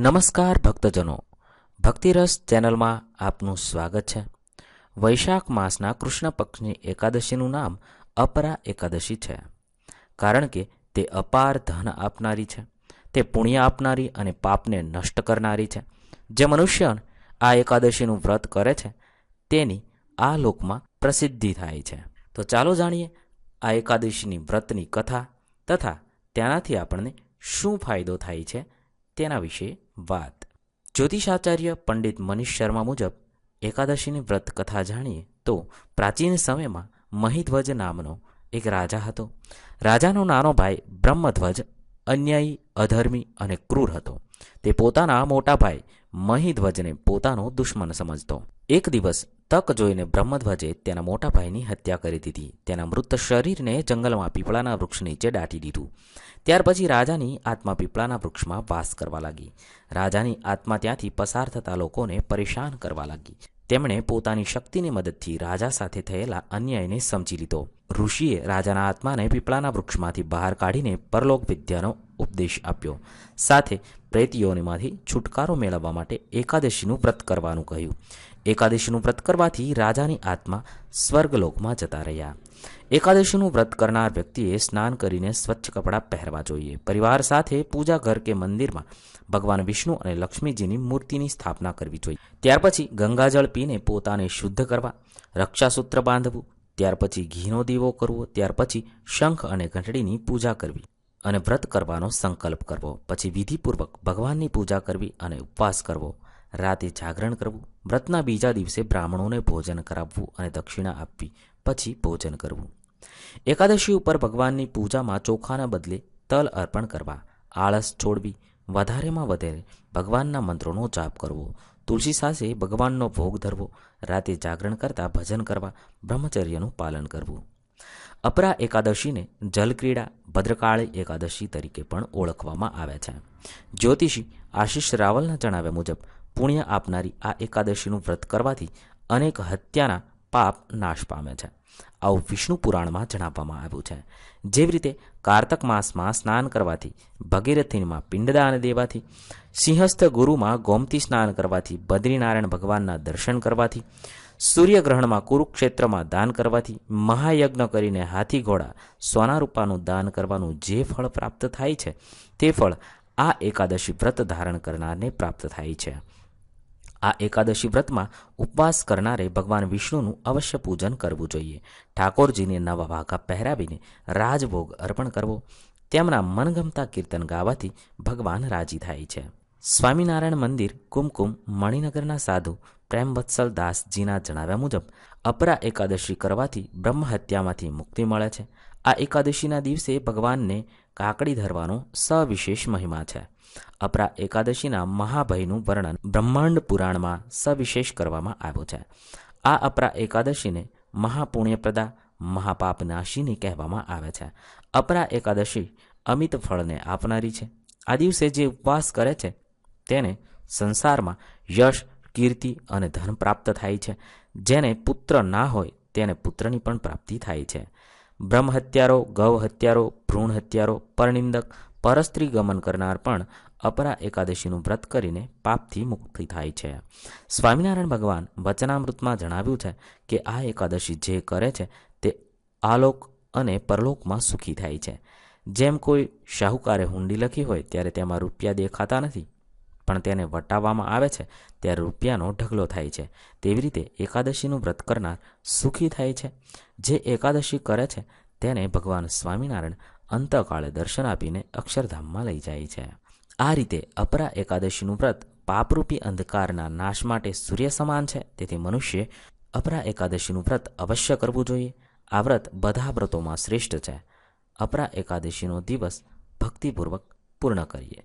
નમસ્કાર ભક્તજનો. ભક્તિરસ ચેનલમાં આપનું સ્વાગત છે. વૈશાખ માસના કૃષ્ણ પક્ષની એકાદશીનું નામ અપરા એકાદશી છે. કારણ કે તે અપાર ધન આપનારી છે. તે પુણ્ય આપનારી અને પાપને નષ્ટ કરનારી છે. જે મનુષ્ય આ એકાદશીનું વ્રત કરે છે, તેની આ લોકમાં પ્રસિદ્ધિ થાય છે. તો ચાલો જાણીએ આ એકાદશીની વ્રતની કથા તથા તેનાથી આપણને શું ફાયદો થાય છે તેના વિશે વાત. જ્યોતિષાચાર્ય પંડિત મનીષ શર્મા મુજબ, એકાદશીની વ્રત કથા જાણીએ તો પ્રાચીન સમયમાં મહિધ્વજ નામનો એક રાજા હતો. રાજાનો નાનો ભાઈ બ્રહ્મધ્વજ અન્યાયી, અધર્મી અને ક્રૂર હતો. તે પોતાના મોટા ભાઈ મહિધ્વજને પોતાનો દુશ્મન સમજતો. એક દિવસ તક જોઈને બ્રહ્મધ્વજે તેના મોટા ભાઈની હત્યા કરી દીધી. તેના મૃત શરીરને જંગલમાં પીપળાના વૃક્ષ નીચે દાટી દીધું. ત્યાર પછી રાજાની આત્મા પીપળાના વૃક્ષમાં વાસ કરવા લાગી. રાજાની આત્મા ત્યાંથી પસાર થતા લોકોને પરેશાન કરવા લાગી. તેમણે પોતાની શક્તિની મદદથી રાજા સાથે થયેલા અન્યાયને સમજી લીધો. ઋષિએ રાજાના આત્માને પીપળાના વૃક્ષમાંથી બહાર કાઢીને પરલોક વિદ્યાનો ઉપદેશ આપ્યો. સાથે પ્રેતીઓનીમાંથી છુટકારો મેળવવા માટે એકાદશીનું વ્રત કરવાનું કહ્યું. એકાદશીનું વ્રત કરવાથી રાજાની આત્મા સ્વર્ગલોકમાં જતા રહ્યા. એકાદશીનું વ્રત કરનાર વ્યક્તિએ સ્નાન કરીને સ્વચ્છ કપડાં પહેરવા જોઈએ. પરિવાર સાથે પૂજા ઘર કે મંદિરમાં ભગવાન વિષ્ણુ અને લક્ષ્મીજીની મૂર્તિની સ્થાપના કરવી જોઈએ. ત્યાર પછી ગંગાજળ પીને પોતાને શુદ્ધ કરવા, રક્ષાસૂત્ર બાંધવું, ત્યાર પછી ઘીનો દીવો કરવો, ત્યાર પછી શંખ અને ઘંટડીની પૂજા કરવી અને વ્રત કરવાનો સંકલ્પ કરવો. પછી વિધિપૂર્વક ભગવાનની પૂજા કરવી અને ઉપવાસ કરવો. રાતે જાગરણ કરવું વ્રતના બીજા દિવસે બ્રાહ્મણોને ભોજન કરાવવું અને દક્ષિણા આપવી, પછી ભોજન કરવું. એકાદશી ઉપર ભગવાનની પૂજામાં ચોખાના બદલે તલ અર્પણ કરવા, આળસ છોડવી, વધારેમાં વધારે ભગવાનના મંત્રોનો જાપ કરવો, તુલસી સાથે ભગવાનનો ભોગ ધરવો, રાતે જાગરણ કરતા ભજન કરવા, બ્રહ્મચર્યનું પાલન કરવું. અપરા એકાદશીને જલક્રીડા, ભદ્રકાળી એકાદશી તરીકે પણ ઓળખવામાં આવે છે. જ્યોતિષી આશીષ રાવલના જણાવ્યા મુજબ પુણ્ય આપનારી આ એકાદશીનું વ્રત કરવાથી અનેક હત્યાના પાપ નાશ પામે છે. આવું વિષ્ણુ પુરાણમાં જણાવવામાં આવ્યું છે. જેવી રીતે કારતક માસમાં સ્નાન કરવાથી ભગીરથીમાં પિંડદાન દેવાથી, સિંહસ્થ ગુરુમાં ગોમતી સ્નાન કરવાથી, બદ્રીનારાયણ ભગવાનના દર્શન કરવાથી, સૂર્યગ્રહણમાં કુરુક્ષેત્રમાં દાન કરવાથી, મહાયજ્ઞ કરીને હાથી ઘોડા સોના રૂપાનું દાન કરવાનું જે ફળ પ્રાપ્ત થાય છે, તે ફળ આ એકાદશી વ્રત ધારણ કરનારને પ્રાપ્ત થાય છે. આ એકાદશી વ્રતમાં ઉપવાસ કરનારે ભગવાન વિષ્ણુનું અવશ્ય પૂજન કરવું જોઈએ. ઠાકોરજીને નવા વાઘા પહેરાવીને રાજભોગ અર્પણ કરવો, તેમના મનગમતા કીર્તન ગાવાથી ભગવાન રાજી થાય છે. સ્વામિનારાયણ મંદિર કુમકુમ મણિનગરના સાધુ પ્રેમવત્સલ દાસજીના જણાવ્યા મુજબ, અપરા એકાદશી કરવાથી બ્રહ્મ હત્યામાંથી મુક્તિ મળે છે. આ એકાદશીના દિવસે ભગવાનને કાકડી ધરવાનો સવિશેષ મહિમા છે. અપરા એકાદશીના મહાભયનું વર્ણન બ્રહ્માંડ પુરાણમાં સવિશેષ કરવામાં આવ્યું છે. આ અપરા એકાદશીને મહાપુણ્યપ્રદા, મહાપાપનાશીની કહેવામાં આવે છે. અપરા એકાદશી અમિત ફળને આપનારી છે. આ દિવસે જે ઉપવાસ કરે છે, તેને સંસારમાં યશ, કીર્તિ અને ધન પ્રાપ્ત થાય છે. જેને પુત્ર ના હોય, તેને પુત્રની પણ પ્રાપ્તિ થાય છે. બ્રહ્મ હત્યારો ગૌ હત્યારો ભ્રૂણ હત્યારો પરનિંદક પરસ્ત્રી ગમન કરનાર પણ અપરા એકાદશીનું વ્રત કરીને પાપથી મુક્તિ થાય છે. સ્વામિનારાયણ ભગવાન વચનામૃતમાં જણાવ્યું છે કે આ એકાદશી જે કરે છે તે આલોક અને પરલોકમાં સુખી થાય છે. જેમ કોઈ શાહુકારે હુંડી લખી હોય ત્યારે તેમાં રૂપિયા દેખાતા નથી. પણ તેને વટાવવામાં આવે છે ત્યારે રૂપિયાનો ઢગલો થાય છે. તેવી રીતે એકાદશીનું વ્રત કરનાર સુખી થાય છે. જે એકાદશી કરે છે, તેને ભગવાન સ્વામિનારાયણ અંતકાળે દર્શન આપીને અક્ષરધામમાં લઈ જાય છે. આ રીતે અપરા એકાદશીનું વ્રત પાપરૂપી અંધકારના નાશ માટે સૂર્ય સમાન છે. તેથી મનુષ્ય અપરા એકાદશીનું વ્રત અવશ્ય કરવું જોઈએ. આ વ્રત બધા વ્રતોમાં શ્રેષ્ઠ છે. અપરા એકાદશીનો દિવસ ભક્તિપૂર્વક પૂર્ણ કરીએ.